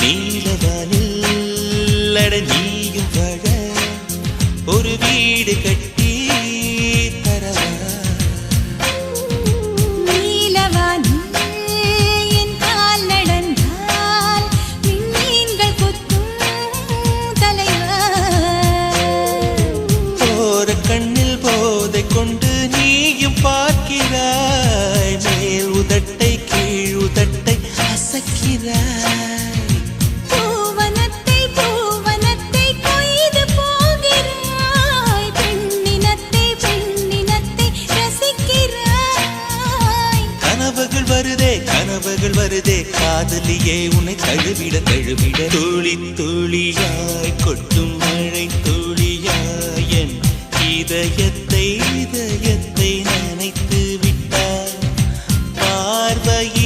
நீலவானில் அட நீயும் வாழ ஒரு வீடு கட்டி தரவா? கண்ணில் போதை கொண்டு நீயும் பார்க்கிறாய் மேல் உதட்டை கீழ் உதட்டை அசக்கிறாய். வருதே கனவுகள் வருதே காதலியே உன்னை தழுவிட தழுவிட. துளி துளியாய் கொட்டும் மழை துளியாய் என் இதயத்தை இதயத்தை நினைத்து விட்டார் பார்வையில்